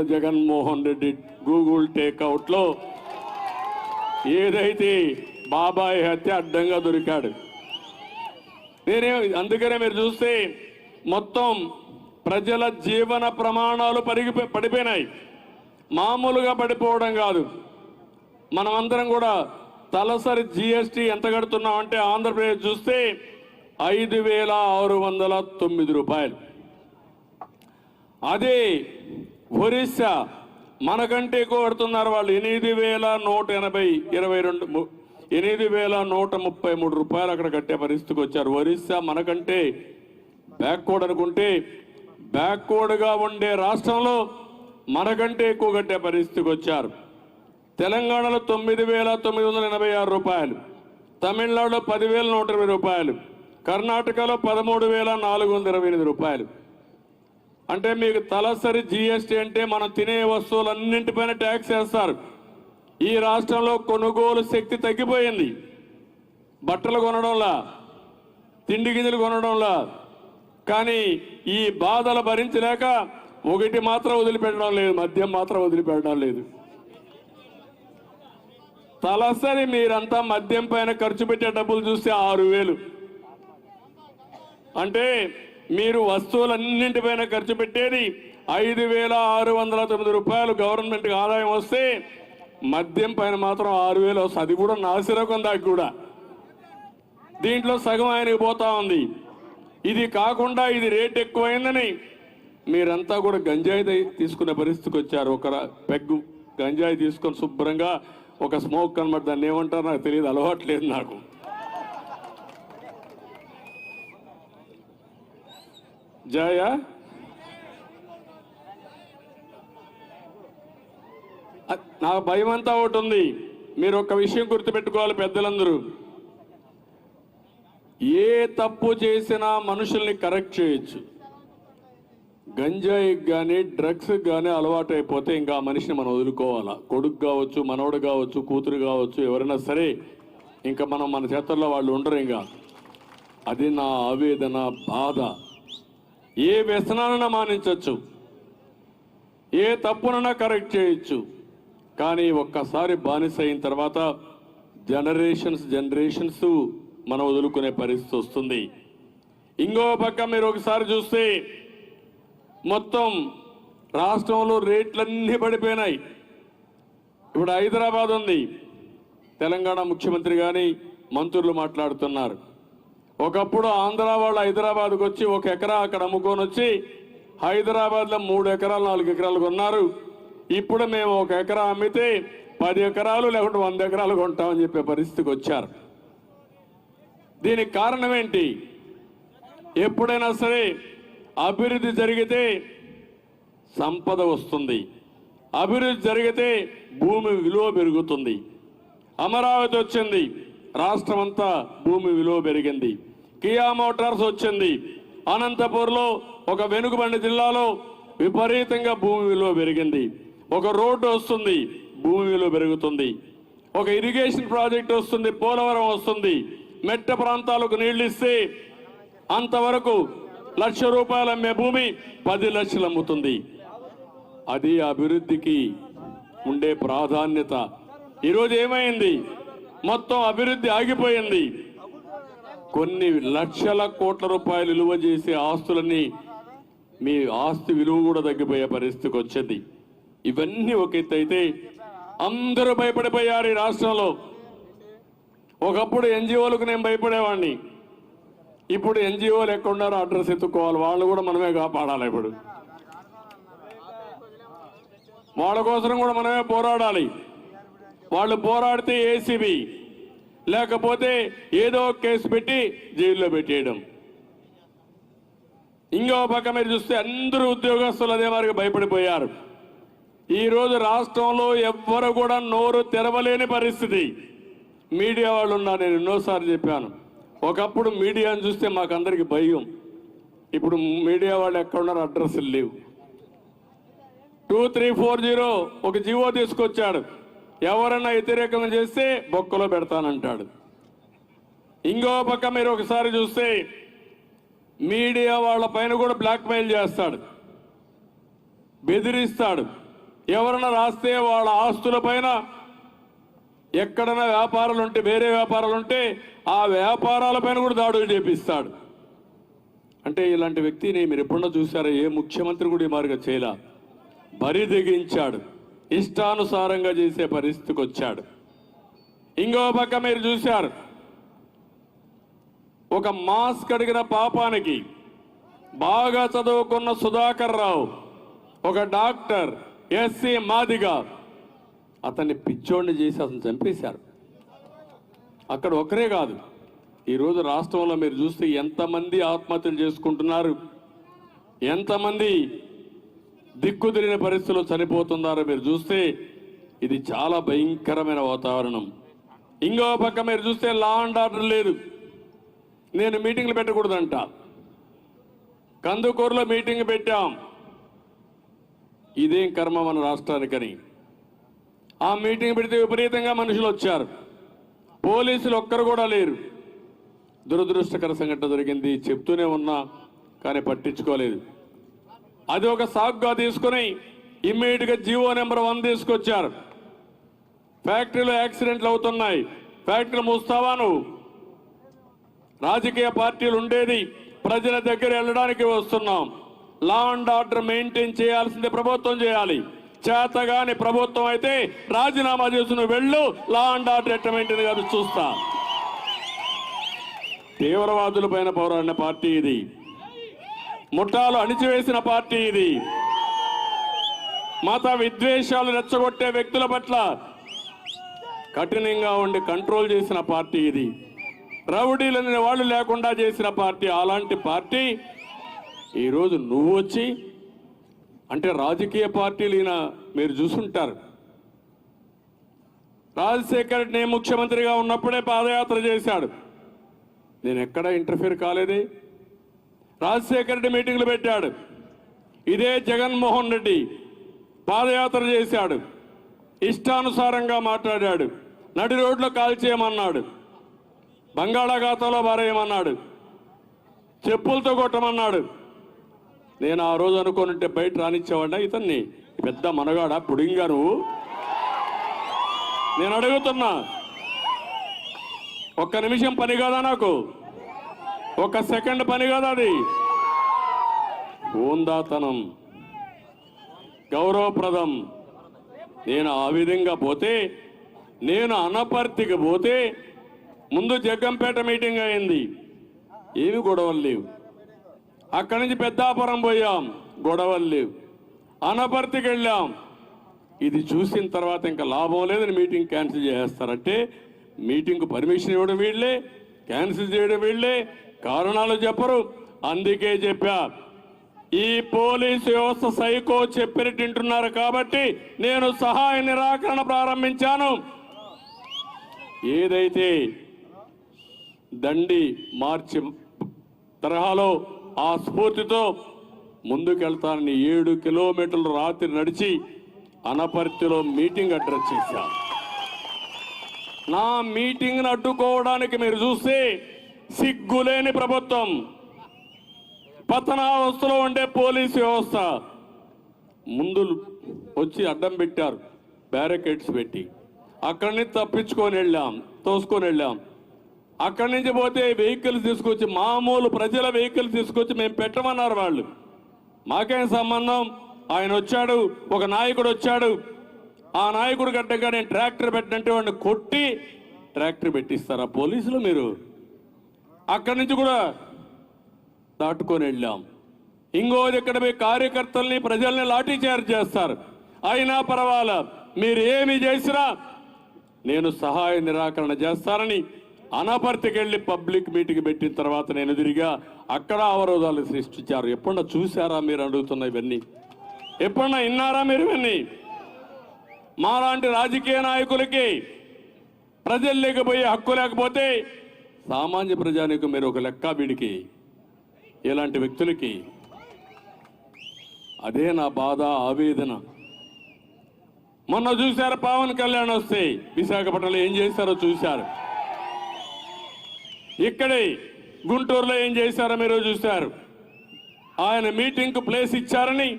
Jaganmohan Reddy. Google టేక్అవుట్లో ఏదైతే బాబాయ్ హత్య అడ్డంగా దొరికాడు. నేనే అందుకనే మీరు చూస్తే మొత్తం ప్రజల జీవన ప్రమాణాలు పరిగి పడిపోయినాయి. మామూలుగా పడిపోవడం కాదు. మనమందరం కూడా తలసరి జిఎస్టీ ఎంత కడుతున్నాం అంటే ఆంధ్రప్రదేశ్ చూస్తే ఐదు వేల ఆరు వందల తొమ్మిది రూపాయలు. అదే ఒరిస్సా మనకంటే ఎక్కువ కడుతున్నారు వాళ్ళు. ఎనిమిది వేల నూట ఎనభై ఇరవై రెండు ఎనిమిది వేల నూట ముప్పై మూడు రూపాయలు అక్కడ కట్టే పరిస్థితికి వచ్చారు. ఒరిస్సా మనకంటే బ్యాక్వర్డ్ అనుకుంటే బ్యాక్వర్డ్గా ఉండే రాష్ట్రంలో మనకంటే ఎక్కువ కట్టే పరిస్థితికి వచ్చారు. తెలంగాణలో తొమ్మిది వేల తొమ్మిది వందల ఎనభై ఆరు రూపాయలు. తమిళనాడులో పదివేల నూట ఇరవై రూపాయలు. కర్ణాటకలో పదమూడు వేల నాలుగు వందల ఇరవై ఎనిమిది రూపాయలు. అంటే మీకు తలసరి జిఎస్టీ అంటే మనం తినే వస్తువులన్నింటిపైన ట్యాక్స్ వేస్తారు. ఈ రాష్ట్రంలో కొనుగోలు శక్తి తగ్గిపోయింది. బట్టలు కొనడంలా తిండి గింజలు కొనడంలా కానీ ఈ బాధలు భరించలేక ఒకటి మాత్రం వదిలిపెట్టడం లేదు మద్యం మాత్రం వదిలిపెట్టడం లేదు. తలసరి మీరంతా మద్యం పైన ఖర్చు పెట్టే డబ్బులు చూస్తే ఆరు వేలు. అంటే మీరు వస్తువులన్నింటిపైన ఖర్చు పెట్టేది ఐదు వేల ఆరు వందల తొమ్మిది రూపాయలు గవర్నమెంట్కి ఆదాయం వస్తే మద్యం పైన మాత్రం ఆరు వేలు వస్తుంది అది కూడా నాసిరకం దాకా కూడా. దీంట్లో సగం ఆయనకి పోతా ఉంది. ఇది కాకుండా ఇది రేట్ ఎక్కువైందని మీరంతా కూడా గంజాయి తీసుకునే పరిస్థితికి వచ్చారు. ఒక పెగ్గు గంజాయి తీసుకొని శుభ్రంగా ఒక స్మోక్ కనబడి దాన్ని ఏమంటారో నాకు తెలియదు. అలవాట్లేదు నాకు. జయ. నా భయం అంతా ఒకటి ఉంది. మీరు ఒక విషయం గుర్తుపెట్టుకోవాలి పెద్దలందరూ. ఏ తప్పు చేసినా మనుషుల్ని కరెక్ట్ చేయొచ్చు. గంజాయికి కానీ డ్రగ్స్ కానీ అలవాటు అయిపోతే ఇంకా ఆ మనిషిని మనం వదులుకోవాలా. కొడుకు కావచ్చు మనవడు కావచ్చు కూతురు కావచ్చు ఎవరైనా సరే ఇంకా మనం మన చేతుల్లో వాళ్ళు ఉండరు ఇంకా. అది నా ఆవేదన బాధ. ఏ వ్యసనానైనా మానించవచ్చు ఏ తప్పునైనా కరెక్ట్ చేయొచ్చు. కానీ ఒక్కసారి బానిస అయిన తర్వాత జనరేషన్స్ జనరేషన్స్ మనం వదులుకునే పరిస్థితి వస్తుంది. ఇంకో పక్క మీరు ఒకసారి చూస్తే మొత్తం రాష్ట్రంలో రేట్లన్నీ పడిపోయినాయి. ఇప్పుడు హైదరాబాద్ ఉంది. తెలంగాణ ముఖ్యమంత్రి కానీ మంత్రులు మాట్లాడుతున్నారు. ఒకప్పుడు ఆంధ్ర వాళ్ళు హైదరాబాద్కు వచ్చి ఒక ఎకరా అక్కడ అమ్ముకొని వచ్చి హైదరాబాద్లో మూడు ఎకరాలు నాలుగు ఎకరాలు కొన్నారు. ఇప్పుడు మేము ఒక ఎకరా అమ్మితే పది ఎకరాలు లేకుంటే వంద ఎకరాలు కొంటామని చెప్పే పరిస్థితికి వచ్చారు. దీనికి కారణం ఏంటి? ఎప్పుడైనా సరే అభివృద్ధి జరిగితే సంపద వస్తుంది. అభివృద్ధి జరిగితే భూమి విలువ పెరుగుతుంది. అమరావతి వచ్చింది. రాష్ట్రం అంతా భూమి విలువ పెరిగింది. కియా మోటార్స్ వచ్చింది. అనంతపూర్లో ఒక వెనుకబండి జిల్లాలో విపరీతంగా భూమి విలువ పెరిగింది. ఒక రోడ్డు వస్తుంది భూమి విలువ పెరుగుతుంది. ఒక ఇరిగేషన్ ప్రాజెక్ట్ వస్తుంది పోలవరం వస్తుంది. మెట్ట ప్రాంతాలకు నీళ్ళు ఇస్తే అంతవరకు లక్ష రూపాయలు అమ్మే భూమి పది లక్షలు అమ్ముతుంది. అది అభివృద్ధికి ఉండే ప్రాధాన్యత. ఈరోజు ఏమైంది? మొత్తం అభివృద్ధి ఆగిపోయింది. కొన్ని లక్షల కోట్ల రూపాయలు విలువ చేసే ఆస్తులన్నీ మీ ఆస్తి విలువ కూడా తగ్గిపోయే పరిస్థితికి వచ్చింది. ఇవన్నీ ఒక ఎత్తు అయితే అందరూ భయపడిపోయారు ఈ రాష్ట్రంలో. ఒకప్పుడు ఎన్జిఓలకు నేను భయపడేవాడిని ఇప్పుడు ఎన్జిఓలు ఎక్కడున్నారో అడ్రస్ ఎత్తుకోవాలి. వాళ్ళు కూడా మనమే కాపాడాలి ఇప్పుడు. వాళ్ళ కోసం కూడా మనమే పోరాడాలి. వాళ్ళు పోరాడితే ఏసీబీ. లేకపోతే ఏదో కేసు పెట్టి జైల్లో పెట్టేయడం. ఇంకో పక్క మీరు చూస్తే అందరూ ఉద్యోగస్తులు అదే వారికి భయపడిపోయారు. ఈరోజు రాష్ట్రంలో ఎవ్వరు కూడా నోరు తెరవలేని పరిస్థితి. మీడియా వాళ్ళు ఉన్నారు నేను ఎన్నోసార్లు చెప్పాను. ఒకప్పుడు మీడియాను చూస్తే మాకందరికి భయం. ఇప్పుడు మీడియా వాళ్ళు ఎక్కడున్నారు అడ్రస్లు లేవు. టూ త్రీ ఫోర్ జీరో ఒక జీవో తీసుకొచ్చాడు. ఎవరన్నా వ్యతిరేకం చేస్తే బొక్కలో పెడతానంటాడు. ఇంకో పక్క మీరు ఒకసారి చూస్తే మీడియా వాళ్ళ పైన కూడా బ్లాక్మెయిల్ చేస్తాడు. బెదిరిస్తాడు. ఎవరైనా రాస్తే వాళ్ళ ఆస్తుల పైన ఎక్కడైనా వ్యాపారాలు ఉంటే వేరే వ్యాపారాలు ఉంటే ఆ వ్యాపారాలపైన కూడా దాడులు చేపిస్తాడు. అంటే ఇలాంటి వ్యక్తిని మీరు ఎప్పుడన్నా చూసారా? ఏ ముఖ్యమంత్రి కూడా ఈ మార్గం చేయలా. బరి తెగించాడు. ఇష్టానుసారంగా చేసే పరిస్థితికి వచ్చాడు. ఇంకో పక్క మీరు చూశారు. ఒక మాస్క్ అడిగిన పాపానికి బాగా చదువుకున్న సుధాకర్ రావు ఒక డాక్టర్ ఎస్సీ మాదిగా అతన్ని పిచ్చోడిని చేసి అతను చంపేశారు. అక్కడ ఒకరే కాదు ఈరోజు రాష్ట్రంలో మీరు చూస్తే ఎంతమంది ఆత్మహత్యలు చేసుకుంటున్నారు ఎంతమంది దిక్కుదిరిన పరిస్థితుల్లో చనిపోతున్నారో మీరు చూస్తే ఇది చాలా భయంకరమైన వాతావరణం. ఇంకో పక్క మీరు చూస్తే లా అండ్ ఆర్డర్ లేదు. నేను మీటింగ్లు పెట్టకూడదంట. కందుకూరులో మీటింగ్ పెట్టాం. ఇదేం కర్మ మన రాష్ట్రానికని. ఆ మీటింగ్ పెడితే విపరీతంగా మనుషులు వచ్చారు. పోలీసులు ఒక్కరు కూడా లేరు. దురదృష్టకర సంఘటన జరిగింది చెప్తూనే ఉన్నా కానీ పట్టించుకోలేదు. అది ఒక సాగుగా తీసుకుని ఇమ్మీడియట్గా జీవో నెంబర్ వన్ తీసుకొచ్చారు. ఫ్యాక్టరీలో యాక్సిడెంట్లు అవుతున్నాయి. ఫ్యాక్టరీలు మూస్తావా నువ్వు? రాజకీయ పార్టీలు ఉండేది ప్రజల దగ్గర వెళ్ళడానికి వస్తున్నాం. లా అండ్ ఆర్డర్ మెయింటైన్ చేయాల్సింది ప్రభుత్వం చేయాలి. చేతగాని ప్రభుత్వం అయితే రాజీనామా చేసి నువ్వు వెళ్ళు లా అండ్ ఆర్డర్ ఎట్ట మెయింటైన్ కాదు చూస్తా. తీవ్రవాదుల పైన పోరాడిన పార్టీ ఇది. ముఠాలు అణిచివేసిన పార్టీ ఇది. మత విద్వేషాలు రెచ్చగొట్టే వ్యక్తుల పట్ల కఠినంగా ఉండి కంట్రోల్ చేసిన పార్టీ ఇది. రౌడీలని వాళ్ళు లేకుండా చేసిన పార్టీ అలాంటి పార్టీ ఈరోజు నువ్వు వచ్చి అంటే రాజకీయ పార్టీలు ఈయన మీరు చూసుంటారు. రాజశేఖర్ రెడ్డి నేను ముఖ్యమంత్రిగా ఉన్నప్పుడే పాదయాత్ర చేశాడు. నేను ఎక్కడ ఇంటర్ఫీర్ కాలేదే? రాజశేఖర రెడ్డి మీటింగ్లు పెట్టాడు. ఇదే జగన్మోహన్ రెడ్డి పాదయాత్ర చేశాడు. ఇష్టానుసారంగా మాట్లాడాడు. నడి రోడ్లో కాల్చేయమన్నాడు బంగాళాఖాతంలో భారేయమన్నాడు చెప్పులతో కొట్టమన్నాడు. నేను ఆ రోజు అనుకోనుంటే బయట రానిచ్చేవాడినా ఇతన్ని. పెద్ద మనగాడ పుడింగా నువ్వు? నేను అడుగుతున్నా. ఒక్క నిమిషం పని కాదా నాకు? ఒక సెకండ్ పని కాదు అది. ఓందాతనం గౌరవప్రదం. నేను ఆ విధంగా పోతే నేను అనపర్తికి పోతే ముందు జగ్గంపేట మీటింగ్ అయింది. ఏమి గొడవలు లేవు. అక్కడి నుంచి పెద్దాపురం పోయాం. గొడవలు లేవు. అనపర్తికి వెళ్ళాం. ఇది చూసిన తర్వాత ఇంకా లాభం లేదని మీటింగ్ క్యాన్సిల్ చేసేస్తారంటే మీటింగ్కు పర్మిషన్ ఇవ్వడం వీళ్ళే క్యాన్సిల్ చేయడం వీళ్ళే కారణాలు చెప్పరు. అందుకే చెప్పా. ఈ పోలీసు వ్యవస్థ సైకో చెప్పినట్టు తింటున్నారు కాబట్టి నేను సహాయ నిరాకరణ ప్రారంభించాను. ఏదైతే దండి మార్చి తరహాలో ఆ స్ఫూర్తితో ముందుకెళ్తానని ఏడు కిలోమీటర్లు రాత్రి నడిచి అనపర్తిలో మీటింగ్ అడ్రస్ చేశాను నా మీటింగ్ను అడ్డుకోవడానికి మీరు చూస్తే సిగ్గులేని ప్రభుత్వం. పతనావస్థలో ఉండే పోలీస్ వ్యవస్థ. ముందు వచ్చి అడ్డం పెట్టారు. బ్యారికేడ్స్ పెట్టి. అక్కడి నుంచి తప్పించుకొని వెళ్ళాం తోసుకొని వెళ్ళాం. అక్కడి నుంచి పోతే వెహికల్స్ తీసుకొచ్చి మామూలు ప్రజల వెహికల్స్ తీసుకొచ్చి మేము పెట్టమన్నారు వాళ్ళు. మాకేం సంబంధం? ఆయన వచ్చాడు ఒక నాయకుడు వచ్చాడు. ఆ నాయకుడు గడ్డగా నేను ట్రాక్టర్ పెట్టినంటే వాడిని కొట్టి ట్రాక్టర్ పెట్టిస్తారా పోలీసులు మీరు? అక్కడి నుంచి కూడా దాటుకొని వెళ్ళాం. ఇంకోది ఇక్కడ మీ కార్యకర్తల్ని ప్రజల్ని లాఠీ చార్జ్ చేస్తారు. అయినా పర్వాలా మీరు ఏమి చేసినా నేను సహాయ నిరాకరణ చేస్తానని అనపర్తికెళ్ళి పబ్లిక్ మీటింగ్ పెట్టిన తర్వాత నేను ఎదురుగా అక్కడ అవరోధాలు సృష్టించారు. ఎప్పుడన్నా చూసారా మీరు అడుగుతున్న ఇవన్నీ? ఎప్పుడన్నా విన్నారా మీరు ఇవన్నీ? మాలాంటి రాజకీయ నాయకులకి ప్రజలు లేకపోయే హక్కు లేకపోతే సామాన్య ప్రజానికి మీరు ఒక లెక్క వీడికి ఇలాంటి వ్యక్తులకి అదే నా బాధ ఆవేదన. మొన్న చూశారు పవన్ కళ్యాణ్ వస్తే విశాఖపట్నంలో ఏం చేశారో చూశారు. ఇక్కడే గుంటూరులో ఏం చేశారో మీరు చూశారు. ఆయన మీటింగ్కు ప్లేస్ ఇచ్చారని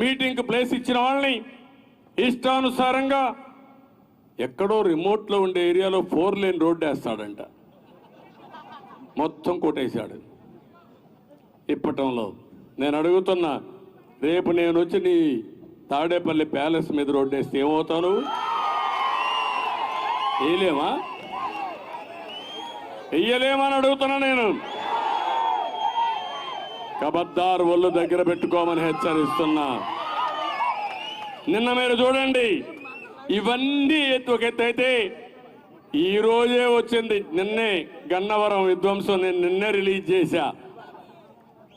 మీటింగ్కు ప్లేస్ ఇచ్చిన వాళ్ళని ఇష్టానుసారంగా ఎక్కడో రిమోట్లో ఉండే ఏరియాలో ఫోర్ లేన్ రోడ్డు వేస్తాడంట. మొత్తం కొట్టేశాడు. ఇప్పటంలో నేను అడుగుతున్నా రేపు నేను వచ్చి నీ తాడేపల్లి ప్యాలెస్ మీద రోడ్డు వేస్తే ఏమవుతావు వేయలేమా? వెయ్యలేమని అడుగుతున్నా నేను. కబద్దార్ ఒళ్ళు దగ్గర పెట్టుకోమని హెచ్చరిస్తున్నా. నిన్న మీరు చూడండి ఇవన్నీ ఎత్తు ఒక ఎత్తు అయితే ఈ రోజే వచ్చింది. నిన్నే గన్నవరం విధ్వంసం నేను నిన్నే రిలీజ్ చేశా.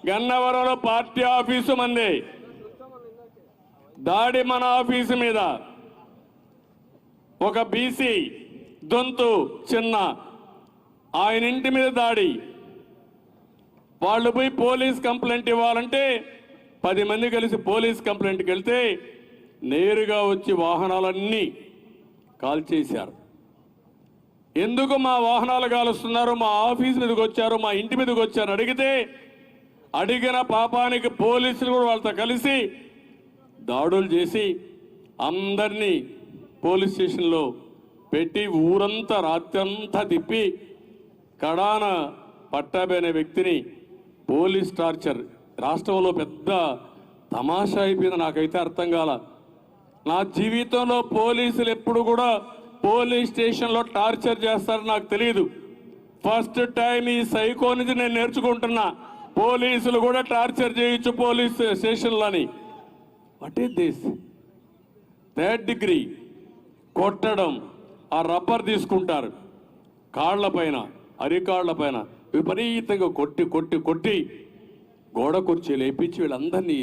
గన్నవరంలో పార్టీ ఆఫీసు మంది. దాడి మన ఆఫీసు మీద. ఒక బీసీ దొంతు చిన్న ఆయన ఇంటి మీద దాడి. వాళ్ళు పోయి పోలీస్ కంప్లైంట్ ఇవ్వాలంటే పది మంది కలిసి పోలీస్ కంప్లైంట్కి వెళ్తే నేరుగా వచ్చి వాహనాలన్నీ కాల్చేశారు. ఎందుకు మా వాహనాలు కాలుస్తున్నారు? మా ఆఫీస్ మీదకి వచ్చారు మా ఇంటి మీదకి వచ్చారు అడిగితే అడిగిన పాపానికి పోలీసులు కూడా వాళ్ళతో కలిసి దాడులు చేసి అందరినీ పోలీస్ స్టేషన్లో పెట్టి ఊరంతా రాత్రంతా తిప్పి కడాన పట్టాబి అనే వ్యక్తిని పోలీస్ టార్చర్ రాష్ట్రంలో పెద్ద తమాషా అయిపోయింది. నాకైతే అర్థం కాల. నా జీవితంలో పోలీసులు ఎప్పుడు కూడా పోలీస్ స్టేషన్లో టార్చర్ చేస్తారో నాకు తెలియదు ఫస్ట్ టైం ఈ సైకో నుంచి నేను నేర్చుకుంటున్నా. పోలీసులు కూడా టార్చర్ చేయొచ్చు police స్టేషన్లని. What is this third degree కొట్టడం. ఆ రబ్బర్ తీసుకుంటారు. కాళ్ళ పైన అరికాళ్ళ పైన విపరీతంగా కొట్టి కొట్టి కొట్టి గోడ కుర్చీ లేపించి వీళ్ళందరినీ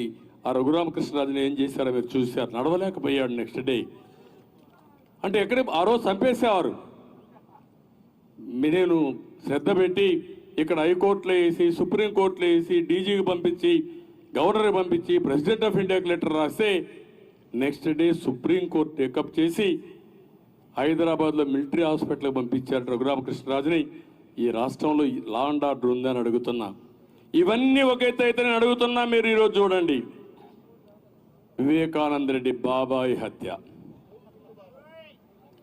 ఆ రఘురామకృష్ణరాజుని ఏం చేశారో మీరు చూశారు. నడవలేకపోయాడు నెక్స్ట్ డే అంటే ఎక్కడ ఆ రోజు చంపేసేవారు. మీ- నేను శ్రద్ధ పెట్టి ఇక్కడ హైకోర్టులో వేసి సుప్రీంకోర్టులో వేసి డీజీకి పంపించి గవర్నర్కి పంపించి ప్రెసిడెంట్ ఆఫ్ ఇండియాకి లెటర్ రాస్తే next day supreme court take up చేసి హైదరాబాద్లో మిలిటరీ హాస్పిటల్కి పంపించారు రఘురామకృష్ణరాజుని ఈ రాష్ట్రంలో లా అండ్ ఆర్డర్ ఉందని అడుగుతున్నా. ఇవన్నీ ఒక ఎత్తు అయితే నేను అడుగుతున్నా మీరు ఈరోజు చూడండి. వివేకానంద రెడ్డి బాబాయ్ హత్య.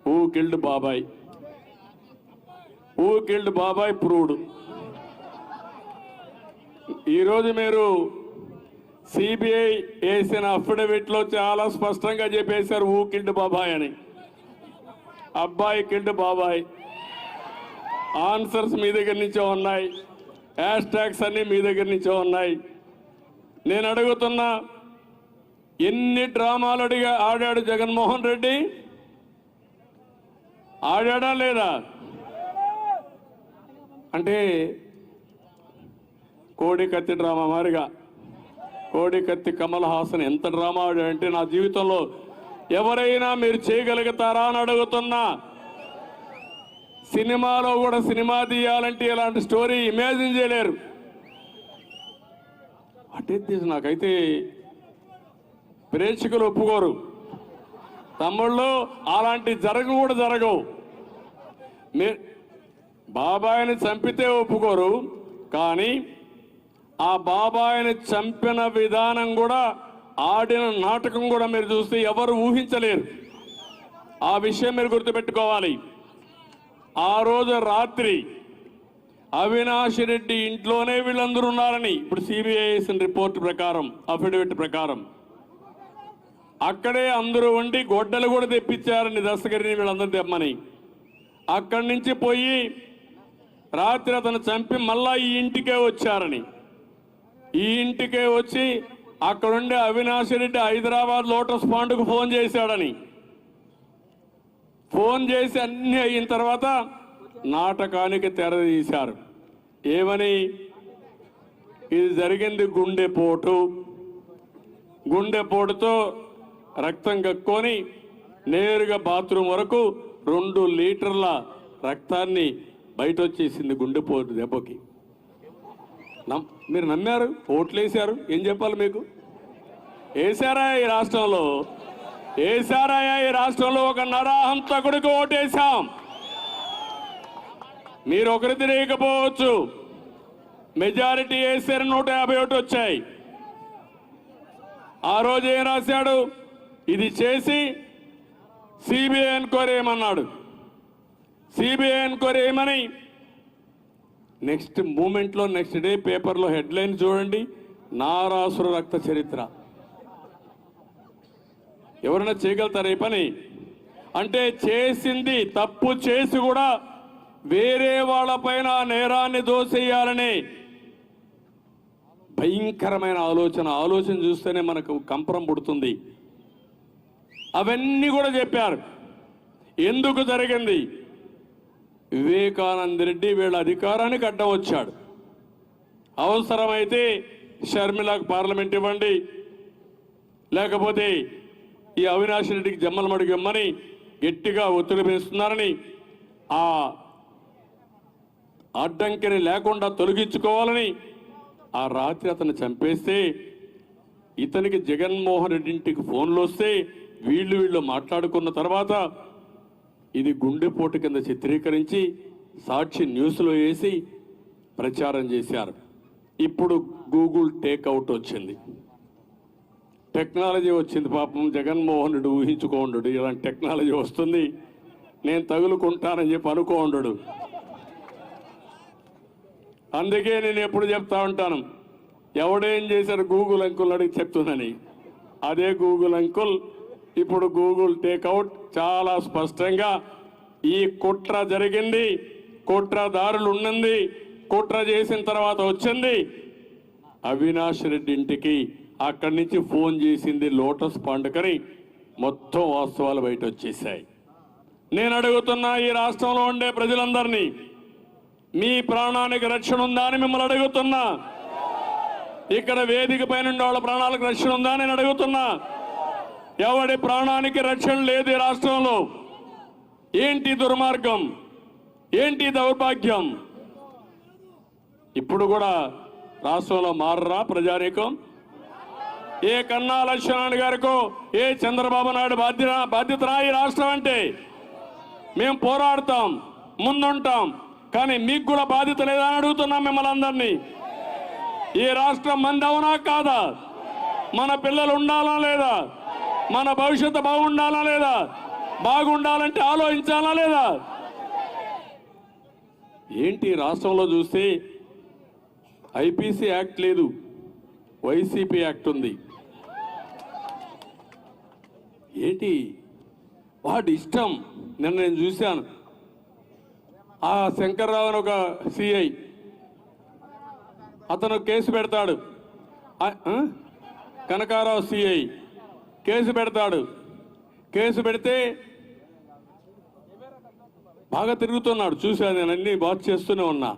హూ కిల్డ్ బాబాయ్. హూ కిల్డ్ బాబాయ్ ప్రూడ్. ఈరోజు మీరు సిబిఐ వేసిన అఫిడవిట్లో చాలా స్పష్టంగా చెప్పేశారు హూ కిల్డ్ బాబాయ్ అని. అబ్బాయి కిల్డ్ బాబాయ్. ఆన్సర్స్ మీ దగ్గర నుంచే ఉన్నాయి. హ్యాష్ ట్యాగ్స్ అన్ని మీ దగ్గర నుంచే ఉన్నాయి. నేను అడుగుతున్నా ఎన్ని డ్రామాలు అడిగా ఆడాడు జగన్మోహన్ రెడ్డి? ఆడా లేదా? అంటే కోడి కత్తి డ్రామా మారిగా. కోడి కత్తి కమల్ హాసన్ ఎంత డ్రామా అంటే నా జీవితంలో ఎవరైనా మీరు చేయగలుగుతారా అని అడుగుతున్నా. సినిమాలో కూడా సినిమా తీయాలంటే ఇలాంటి స్టోరీ ఇమాజిన్ చేయలేరు. అటే నాకైతే ప్రేక్షకులు ఒప్పుకోరు. తమ్ముళ్ళు అలాంటి జరగ కూడా జరగవు. బాబాయిని చంపితే ఒప్పుకోరు కానీ ఆ బాబాయిని చంపిన విధానం కూడా ఆడిన నాటకం కూడా మీరు చూస్తే ఎవరు ఊహించలేరు. ఆ విషయం మీరు గుర్తుపెట్టుకోవాలి. ఆ రోజు రాత్రి అవినాష్ రెడ్డి ఇంట్లోనే వీళ్ళందరూ ఉన్నారని ఇప్పుడు సిబిఐ వేసిన రిపోర్ట్ ప్రకారం అఫిడవిట్ ప్రకారం. అక్కడే అందరూ ఉండి గొడ్డలు కూడా తెప్పించారని దస్తగిరిని వీళ్ళందరూ తెమ్మని. అక్కడి నుంచి పోయి రాత్రి అతను చంపి మళ్ళా ఈ ఇంటికే వచ్చారని. ఈ ఇంటికే వచ్చి అక్కడుండే అవినాష్ రెడ్డి హైదరాబాద్ లోటస్ పాండ్కు ఫోన్ చేశాడని. ఫోన్ చేసి అన్నీ అయిన తర్వాత నాటకానికి తెరదీశారు ఏమని? ఇది జరిగింది గుండెపోటు గుండెపోటుతో రక్తం కక్కొని నేరుగా బాత్రూమ్ వరకు రెండు లీటర్ల రక్తాన్ని బయట వచ్చేసింది గుండెపోటు దెబ్బకి. నమ్- మీరు నమ్మారు? ఓట్లు వేశారు ఏం చెప్పాలి మీకు? వేసారా ఈ రాష్ట్రంలో? వేసారా ఈ రాష్ట్రంలో ఒక నరాహంతకుడికి ఓటేశాం. మీరు ఒకరు తిరగకపోవచ్చు మెజారిటీ వేసారు నూట యాభై ఒకటి వచ్చాయి. ఆ రోజు ఏం రాశాడు? ఇది చేసి సిబిఐ ఎంక్వైరీ ఏమన్నాడు? సిబిఐ ఎంక్వైరీ ఏమని? నెక్స్ట్ మూమెంట్లో నెక్స్ట్ డే పేపర్లో హెడ్లైన్ చూడండి. నారాసుర రక్త చరిత్ర. ఎవరైనా చేయగలుగుతారు ఈ పని? అంటే చేసింది తప్పు చేసి కూడా వేరే వాళ్ళపైన ఆ నేరాన్ని దోసేయాలని భయంకరమైన ఆలోచన. ఆలోచన చూస్తేనే మనకు కంపరం పుడుతుంది. అవన్నీ కూడా చెప్పారు. ఎందుకు జరిగింది? వివేకానంద రెడ్డి వీళ్ళ అధికారానికి అడ్డం వచ్చాడు అవసరమైతే షర్మిలకు పార్లమెంట్ ఇవ్వండి. లేకపోతే ఈ అవినాష్ రెడ్డికి జమ్మల మడుగు ఇమ్మని గట్టిగా ఒత్తిడి పెంచుతున్నారని ఆ అడ్డంకిని లేకుండా తొలగించుకోవాలని ఆ రాత్రి అతను చంపేస్తే ఇతనికి జగన్మోహన్ రెడ్డి ఇంటికి ఫోన్లు వస్తే వీళ్ళు వీళ్ళు మాట్లాడుకున్న తర్వాత ఇది గుండెపోటు కింద చిత్రీకరించి సాక్షి న్యూస్లో వేసి ప్రచారం చేశారు. ఇప్పుడు గూగుల్ టేక్అవుట్ వచ్చింది. టెక్నాలజీ వచ్చింది పాపం. జగన్మోహనుడు ఊహించుకోండు ఇలాంటి టెక్నాలజీ వస్తుంది నేను తగులుకుంటానని చెప్పి అనుకోండు. అందుకే నేను ఎప్పుడు చెప్తా ఉంటాను ఎవడేం చేశారు గూగుల్ అంకుల్ అడిగి చెప్తుందని. అదే గూగుల్ అంకుల్ ఇప్పుడు గూగుల్ టేక్అవుట్ చాలా స్పష్టంగా ఈ కుట్ర జరిగింది. కుట్రదారులు ఉన్నది. కుట్ర చేసిన తర్వాత వచ్చింది. అవినాష్ రెడ్డి ఇంటికి అక్కడి నుంచి ఫోన్ చేసింది లోటస్ పండుగని మొత్తం వాస్తవాలు బయట వచ్చేసాయి నేను అడుగుతున్నా ఈ రాష్ట్రంలో ఉండే ప్రజలందరినీ మీ ప్రాణానికి రక్షణ ఉందా అని మిమ్మల్ని అడుగుతున్నా. ఇక్కడ వేదిక పైన ఉండే వాళ్ళ ప్రాణాలకు రక్షణ ఉందా నేను అడుగుతున్నా. ఎవడి ప్రాణానికి రక్షణ లేదు ఈ రాష్ట్రంలో? ఏంటి దుర్మార్గం? ఏంటి దౌర్భాగ్యం? ఇప్పుడు కూడా రాష్ట్రంలో మారరా ప్రజానీకం? ఏ కన్నా లక్ష్మణ్ గారికో ఏ చంద్రబాబు నాయుడు బాధ్యత బాధ్యతరా ఈ రాష్ట్రం అంటే? మేము పోరాడతాం ముందుంటాం కానీ మీకు కూడా బాధ్యత లేదా అడుగుతున్నాం మిమ్మల్ని అందరినీ. ఈ రాష్ట్రం మంది అవునా కాదా? మన పిల్లలు ఉండాలా లేదా? మన భవిష్యత్తు బాగుండాలా లేదా? బాగుండాలంటే ఆలోచించాలా లేదా? ఏంటి రాష్ట్రంలో చూస్తే ఐపీసీ యాక్ట్ లేదు వైసీపీ యాక్ట్ ఉంది. ఏంటి? వాటి ఇష్టం. నిన్న నేను చూశాను. ఆ శంకర్రావు అని ఒక సిఐ. అతను కేసు పెడతాడు. కనకారావు సిఐ. కేసు పెడతాడు. కేసు పెడితే బాగా తిరుగుతున్నాడు. చూశాను నేను అన్ని బాగా చేస్తూనే ఉన్నా.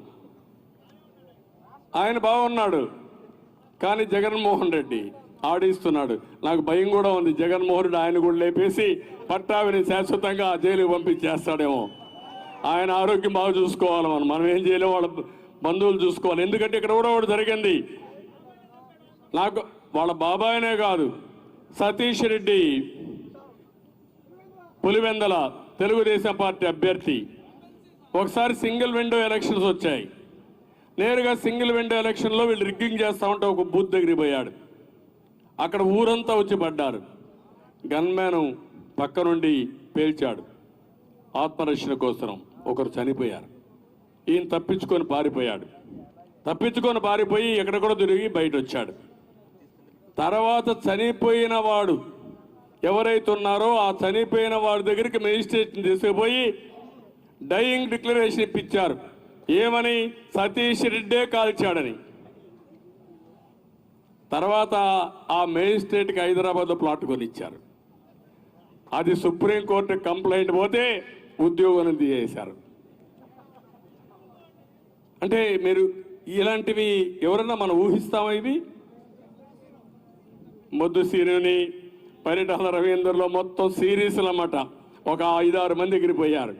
ఆయన బాగున్నాడు కానీ జగన్మోహన్ రెడ్డి ఆడిస్తున్నాడు. నాకు భయం కూడా ఉంది. జగన్మోహన్ రెడ్డి ఆయన కూడా లేపేసి పట్టావిని శాశ్వతంగా జైలుకి పంపించేస్తాడేమో. ఆయన ఆరోగ్యం బాగా చూసుకోవాలి మనం. మనం ఏం చేయలేము వాళ్ళ బంధువులు చూసుకోవాలి. ఎందుకంటే ఇక్కడ కూడా ఒకటి జరిగింది. నాకు వాళ్ళ బాబాయనే కాదు. సతీష్ రెడ్డి పులివెందల తెలుగుదేశం పార్టీ అభ్యర్థి. ఒకసారి సింగిల్ విండో ఎలక్షన్స్ వచ్చాయి. నేరుగా సింగిల్ విండో ఎలక్షన్లో వీళ్ళు రిగ్గింగ్ చేస్తూ ఉంటే ఒక బూత్ దగ్గరికి పోయాడు. అక్కడ ఊరంతా వచ్చి పడ్డారు. గన్మ్యాన్ పక్క నుండి పేల్చాడు. ఆత్మరక్షణ కోసం ఒకరు చనిపోయారు. ఈయన తప్పించుకొని పారిపోయాడు. తప్పించుకొని పారిపోయి ఎక్కడెక్కడో తిరిగి బయట వచ్చాడు తర్వాత చనిపోయిన వాడు ఎవరైతే ఉన్నారో ఆ చనిపోయిన వాడి దగ్గరికి మెజిస్ట్రేషన్ తీసుకుపోయి డయింగ్ డిక్లరేషన్ ఇప్పించారు. ఏమని? సతీష్ రెడ్డే కాల్చాడని. తర్వాత ఆ మేజిస్ట్రేట్కి హైదరాబాద్లో ప్లాట్ కొనిచ్చారు. అది సుప్రీంకోర్టు కంప్లైంట్ పోతే ఉద్యోగం తీసేశారు. అంటే మీరు ఇలాంటివి ఎవరన్నా మనం ఊహిస్తామా ఇవి? మొద్దు సీనుని పరిటాల రవీందర్లో మొత్తం సిరీస్లు అన్నమాట. ఒక ఐదారు మంది ఎగిరిపోయారు.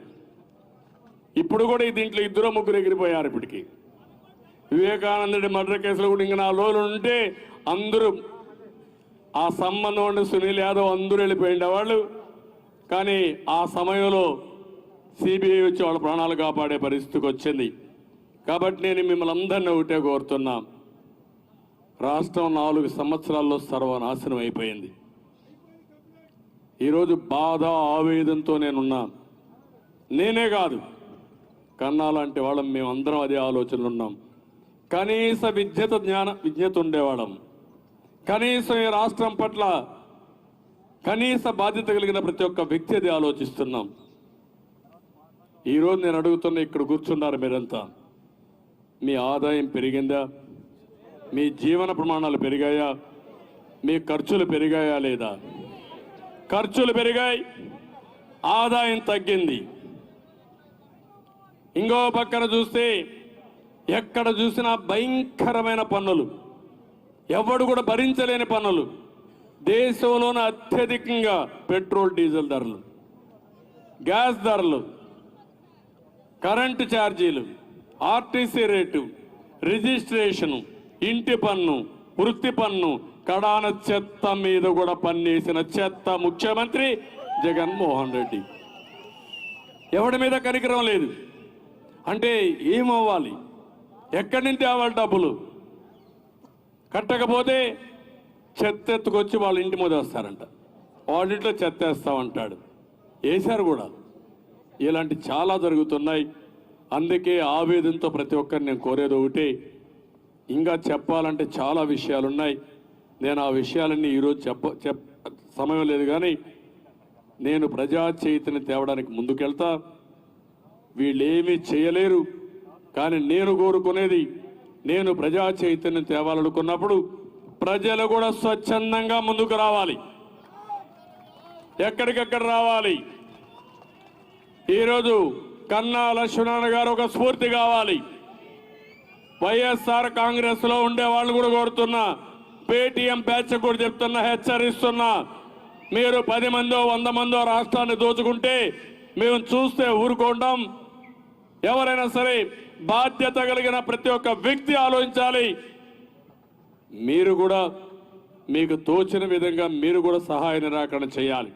ఇప్పుడు కూడా ఈ దీంట్లో ఇద్దరు ముగ్గురు ఎగిరిపోయారు ఇప్పటికి. వివేకానందుడి మర్డర్ కేసులో కూడా ఇంకా నా లోలు ఉంటే అందరూ ఆ సంబంధం ఉండి సునీల్ యాదవ్ అందరూ వెళ్ళిపోయిండే వాళ్ళు. కానీ ఆ సమయంలో సిబిఐ వచ్చి వాళ్ళ ప్రాణాలు కాపాడే పరిస్థితికి వచ్చింది. కాబట్టి నేను మిమ్మల్ని అందరినీ ఒకటే కోరుతున్నాను రాష్ట్రం నాలుగు సంవత్సరాల్లో సర్వనాశనం అయిపోయింది. ఈరోజు బాధ ఆవేదంతో నేనున్నా. నేనే కాదు. కన్నా లాంటి వాళ్ళం మేమందరం అదే ఆలోచనలు ఉన్నాం. కనీస విద్యత జ్ఞాన విజ్ఞత ఉండేవాళ్ళం. కనీసం ఈ రాష్ట్రం పట్ల కనీస బాధ్యత కలిగిన ప్రతి ఒక్క వ్యక్తి అది ఆలోచిస్తున్నాం. ఈరోజు నేను అడుగుతున్న ఇక్కడ కూర్చున్నారు మీరంతా. మీ ఆదాయం పెరిగిందా? మీ జీవన ప్రమాణాలు పెరిగాయా? మీ ఖర్చులు పెరిగాయా లేదా? ఖర్చులు పెరిగాయి ఆదాయం తగ్గింది. ఇంకో పక్కన చూస్తే ఎక్కడ చూసినా భయంకరమైన పన్నులు. ఎవడు కూడా భరించలేని పన్నులు. దేశంలోనే అత్యధికంగా పెట్రోల్ డీజిల్ ధరలు గ్యాస్ ధరలు కరెంటు ఛార్జీలు ఆర్టీసీ రేటు రిజిస్ట్రేషను ఇంటి పన్ను వృత్తి పన్ను కడాన చెత్త మీద కూడా పన్నేసిన చెత్త ముఖ్యమంత్రి జగన్మోహన్ రెడ్డి. ఎవడి మీద కనికరం లేదు. అంటే ఏమవ్వాలి? ఎక్కడి నుంచి తేవాలి డబ్బులు? కట్టకపోతే చెత్త ఎత్తుకొచ్చి వాళ్ళ ఇంటి మీద వస్తారంట. వాళ్ళ ఇంట్లో చెత్త వేస్తామంటాడు వేశారు కూడా. ఇలాంటి చాలా జరుగుతున్నాయి. అందుకే ఆవేదనతో ప్రతి ఒక్కరిని నేను కోరేది ఒకటే. ఇంకా చెప్పాలంటే చాలా విషయాలు ఉన్నాయి నేను ఆ విషయాలన్నీ ఈరోజు చెప్ప చెప్ సమయం లేదు కానీ నేను ప్రజా చైతన్యం తేవడానికి ముందుకెళ్తా. వీళ్ళేమీ చేయలేరు. కానీ నేను కోరుకునేది నేను ప్రజా చైతన్యం తేవాలనుకున్నప్పుడు ప్రజలు కూడా స్వచ్ఛందంగా ముందుకు రావాలి. ఎక్కడికెక్కడ రావాలి. ఈరోజు కన్నా లక్ష్మణ గారు ఒక స్ఫూర్తి కావాలి. వైఎస్ఆర్ కాంగ్రెస్లో ఉండే వాళ్ళు కూడా కోరుతున్నా. పేటీఎం బ్యాచ్ కూడా చెప్తున్నా హెచ్చరిస్తున్నా. మీరు పది మందో వంద మందో రాష్ట్రాన్ని దోచుకుంటే మేము చూస్తే ఊరుకుంటాం ఎవరైనా సరే బాధ్యత కలిగిన ప్రతి ఒక్క వ్యక్తి ఆలోచించాలి. మీరు కూడా మీకు తోచిన విధంగా మీరు కూడా సహాయ నిరాకరణ చేయాలి.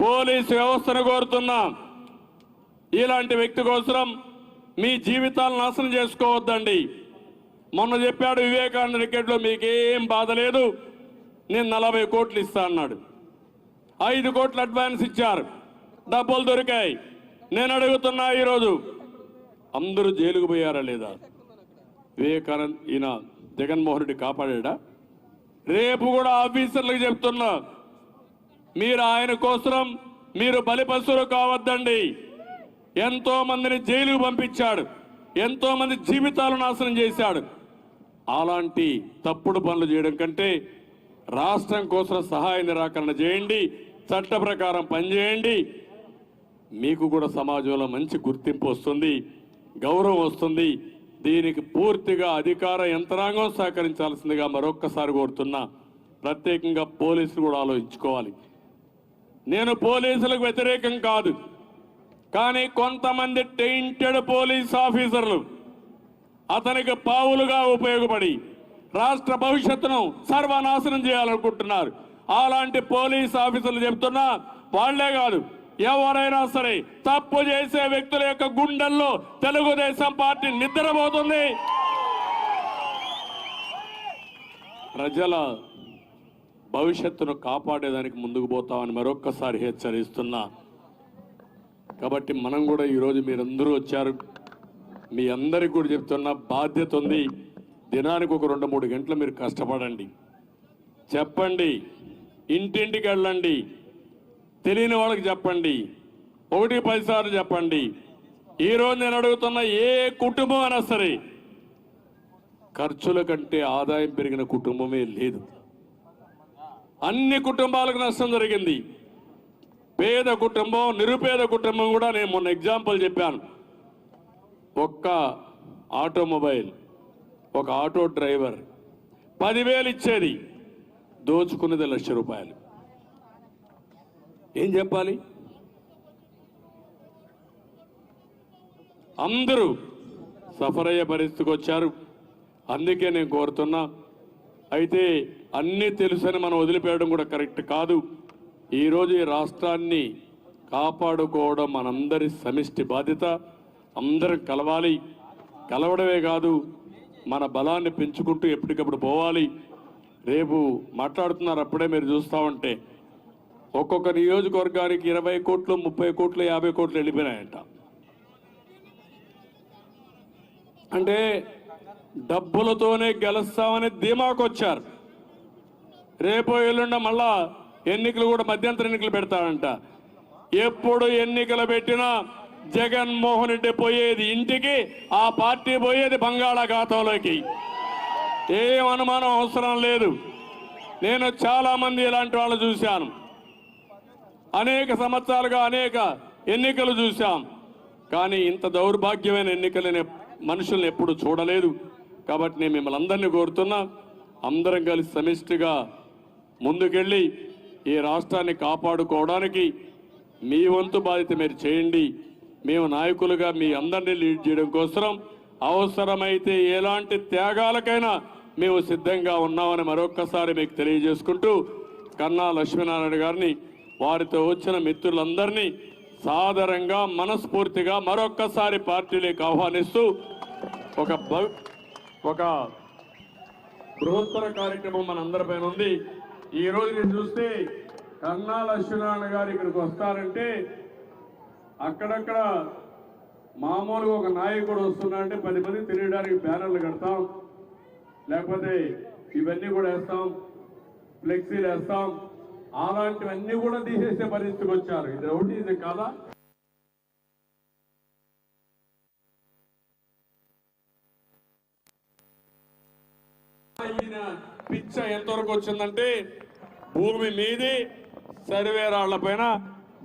పోలీసు వ్యవస్థను కోరుతున్నాం. ఇలాంటి వ్యక్తి కోసం మీ జీవితాలు నాశనం చేసుకోవద్దండి. మొన్న చెప్పాడు వివేకానంద క్రికెట్లో మీకేం బాధ లేదు. నేను నలభై కోట్లు ఇస్తా అన్నాడు. ఐదు కోట్లు అడ్వాన్స్ ఇచ్చారు. డబ్బులు దొరికాయి. నేను అడుగుతున్నా ఈరోజు అందరూ జైలుకు పోయారా లేదా? వివేకానంద్ ఈయన జగన్మోహన్ రెడ్డి కాపాడా రేపు కూడా ఆఫీసర్లకు చెప్తున్నా మీరు ఆయన కోసం మీరు బలిపశువులు కావద్దండి. ఎంతో మందిని జైలుకు పంపించాడు. ఎంతో మంది జీవితాలు నాశనం చేశాడు. అలాంటి తప్పుడు పనులు చేయడం కంటే రాష్ట్రం కోసం సహాయ నిరాకరణ చేయండి చట్ట ప్రకారం పనిచేయండి. మీకు కూడా సమాజంలో మంచి గుర్తింపు వస్తుంది గౌరవం వస్తుంది. దీనికి పూర్తిగా అధికార యంత్రాంగం సహకరించాల్సిందిగా మరొక్కసారి కోరుతున్నా. ప్రత్యేకంగా పోలీసులు కూడా ఆలోచించుకోవాలి. నేను పోలీసులకు వ్యతిరేకం కాదు. కానీ కొంతమంది టెయింటెడ్ పోలీస్ ఆఫీసర్లు అతనికి పావులుగా ఉపయోగపడి రాష్ట్ర భవిష్యత్తును సర్వనాశనం చేయాలనుకుంటున్నారు. అలాంటి పోలీస్ ఆఫీసర్లు చెప్తున్నా వాళ్ళే కాదు ఎవరైనా సరే తప్పు చేసే వ్యక్తుల యొక్క గుండెల్లో తెలుగుదేశం పార్టీ నిద్రపోతుంది. ప్రజల భవిష్యత్తును కాపాడేదానికి ముందుకు పోతామని మరొక్కసారి హెచ్చరిస్తున్నా. కాబట్టి మనం కూడా ఈరోజు మీరందరూ వచ్చారు. మీ అందరికి కూడా చెప్తున్న బాధ్యత ఉంది. దినానికి ఒక రెండు మూడు గంటలు మీరు కష్టపడండి. చెప్పండి. ఇంటింటికి వెళ్ళండి. తెలియని వాళ్ళకి చెప్పండి. ఒకటి పదిసార్లు చెప్పండి. ఈరోజు నేను అడుగుతున్న ఏ కుటుంబం అయినా సరే ఖర్చుల కంటే ఆదాయం పెరిగిన కుటుంబమే లేదు. అన్ని కుటుంబాలకు నష్టం జరిగింది. పేద కుటుంబం నిరుపేద కుటుంబం కూడా నేను మొన్న ఎగ్జాంపుల్ చెప్పాను. ఒక్క ఆటోమొబైల్ ఒక ఆటో డ్రైవర్ పదివేలు ఇచ్చేది దోచుకున్నది లక్ష రూపాయలు. ఏం చెప్పాలి? అందరూ సఫర్ అయ్యే పరిస్థితికి వచ్చారు. అందుకే నేను కోరుతున్నా అయితే అన్నీ తెలుసని మనం వదిలిపేయడం కూడా కరెక్ట్ కాదు. ఈరోజు ఈ రాష్ట్రాన్ని కాపాడుకోవడం మనందరి సమిష్టి బాధ్యత. అందరం కలవాలి. కలవడమే కాదు మన బలాన్ని పెంచుకుంటూ ఎప్పటికప్పుడు పోవాలి. రేపు మాట్లాడుతున్నారు అప్పుడే మీరు చూస్తూ ఉంటే ఒక్కొక్క నియోజకవర్గానికి ఇరవై కోట్లు ముప్పై కోట్లు యాభై కోట్లు వెళ్ళిపోయినాయంట. అంటే డబ్బులతోనే గెలుస్తామని ధీమాకొచ్చారు. రేపు ఎల్లుండ మళ్ళా ఎన్నికలు కూడా మధ్యంతర ఎన్నికలు పెడతాడంట ఎప్పుడు ఎన్నికలు పెట్టినా జగన్మోహన్ రెడ్డి పోయేది ఇంటికి ఆ పార్టీ పోయేది బంగాళాఖాతంలోకి. ఏం అనుమానం అవసరం లేదు. నేను చాలామంది ఇలాంటి వాళ్ళు చూశాను. అనేక సంవత్సరాలుగా అనేక ఎన్నికలు చూశాం. కానీ ఇంత దౌర్భాగ్యమైన ఎన్నికలని మనుషుల్ని ఎప్పుడు చూడలేదు. కాబట్టి నేను మిమ్మల్ని అందరినీ కోరుతున్నా అందరం కలిసి సమిష్టిగా ముందుకెళ్ళి ఈ రాష్ట్రాన్ని కాపాడుకోవడానికి మీ వంతు బాధ్యత మీరు చేయండి. మేము నాయకులుగా మీ అందరినీ లీడ్ చేయడం కోసం అవసరమైతే ఎలాంటి త్యాగాలకైనా మేము సిద్ధంగా ఉన్నామని మరొక్కసారి మీకు తెలియజేసుకుంటూ కన్నా లక్ష్మీనారాయణ గారిని వారితో వచ్చిన మిత్రులందరినీ సాదరంగా మనస్ఫూర్తిగా మరొక్కసారి పార్టీలోకి ఆహ్వానిస్తూ ఒక ఒక బృహత్తర కార్యక్రమం మన అందరిపైన ఉంది. ఈ రోజు నేను చూస్తే కన్నా లక్ష్మీనారాయణ గారు ఇక్కడికి వస్తారంటే అక్కడక్కడ మామూలుగా ఒక నాయకుడు వస్తున్నాడంటే పది మంది తిరగడానికి బ్యానర్లు కడతాం. లేకపోతే ఇవన్నీ కూడా వేస్తాం. ఫ్లెక్సీలు వేస్తాం. అలాంటివన్నీ కూడా తీసేసే పరిస్థితికి వచ్చారు. ఇది ఒకటి ఇది కదా? ఈయన పిచ్చ ఎంతవరకు వచ్చిందంటే భూమి మీది సర్వే రాళ్ళ పైన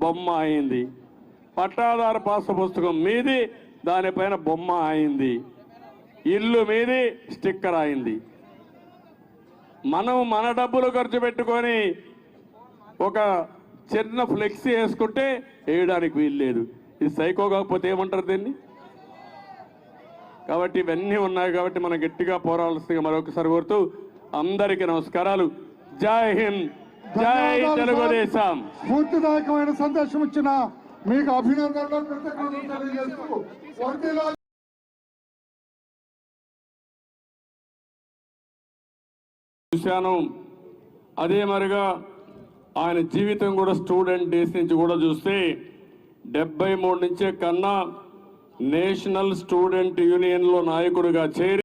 బొమ్మ అయింది. పట్టాదారు పాస పుస్తకం మీది దానిపైన బొమ్మ అయింది. ఇల్లు మీది స్టిక్కర్ అయింది. మనం మన డబ్బులు ఖర్చు పెట్టుకొని ఒక చిన్న ఫ్లెక్సీ వేసుకుంటే వేయడానికి వీల్లేదు ఇది సైకో కాకపోతే ఏమంటారు దీన్ని? కాబట్టి ఇవన్నీ ఉన్నాయి కాబట్టి మనం గట్టిగా పోరాల్సిందిగా మరొకసారి కోరుతూ అందరికీ నమస్కారాలు. జై హింద్. జై తెలుగుదేశం. స్ఫూర్తిదాయకమైన సందేశం ఇచ్చిన మీకు అభినందనలు తెలియజేస్తూ. చూశాను. అదే మరిగా ఆయన జీవితం కూడా స్టూడెంట్ డేస్ నుంచి కూడా చూస్తే డెబ్బై మూడు నుంచే కన్నా నేషనల్ స్టూడెంట్ యూనియన్లో నాయకుడిగా చేరి